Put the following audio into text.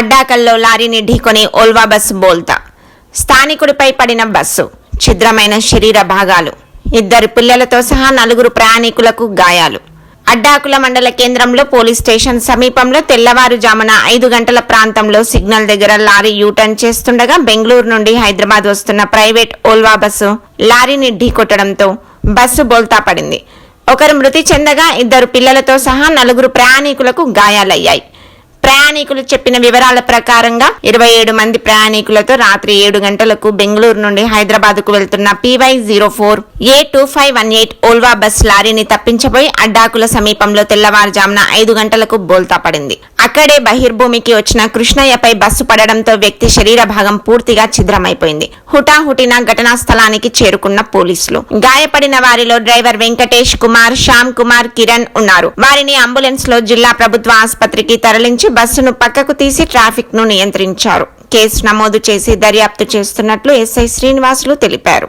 అడ్డాకల్లో లారీని ఢీకొని Volvo bus బోల్తా. స్థానికుడిపై పడిన బస్సు ఛిద్రమైన శరీర భాగాలు. ఇద్దరు పిల్లలతో సహా నలుగురు ప్రయాణికులకు గాయాలు. అడ్డాకుల మండల కేంద్రంలో పోలీస్ స్టేషన్ సమీపంలో తెల్లవారుజామున ఐదు గంటల ప్రాంతంలో సిగ్నల్ దగ్గర లారీ యూటర్న్ చేస్తుండగా బెంగళూరు నుండి హైదరాబాద్ వస్తున్న ప్రైవేట్ ఓల్వా బస్సు లారీని ఢీకొట్టడంతో బస్సు బోల్తా పడింది. ఒకరు మృతి చెందగా ఇద్దరు పిల్లలతో సహా నలుగురు ప్రయాణికులకు గాయాలయ్యాయి. ప్రయాణికులు చెప్పిన వివరాల ప్రకారంగా ఇరవై ఏడు మంది ప్రయాణికులతో రాత్రి ఏడు గంటలకు బెంగళూరు నుండి హైదరాబాద్కు వెళ్తున్న PY zero four A two five one eight Volvo bus లారీని తప్పించబోయి అడ్డాకుల సమీపంలో తెల్లవారుజామున ఐదు గంటలకు బోల్తా పడింది. అక్కడే బహిర్భూమికి వచ్చిన కృష్ణయ్యపై బస్సు పడడంతో వ్యక్తి శరీర భాగం పూర్తిగా ఛిద్రమైపోయింది. హుటాహుటిన ఘటనా స్థలానికి చేరుకున్న పోలీసులు. గాయపడిన వారిలో డ్రైవర్ వెంకటేష్ కుమార్ శ్యామ్ కుమార్ కిరణ్ ఉన్నారు. వారిని అంబులెన్స్లో జిల్లా ప్రభుత్వ ఆసుపత్రికి తరలించి కేసును పక్కకు తీసి ట్రాఫిక్ను నియంత్రించారు. కేసు నమోదు చేసి దర్యాప్తు చేస్తున్నట్లు ఎస్ఐ శ్రీనివాసులు తెలిపారు.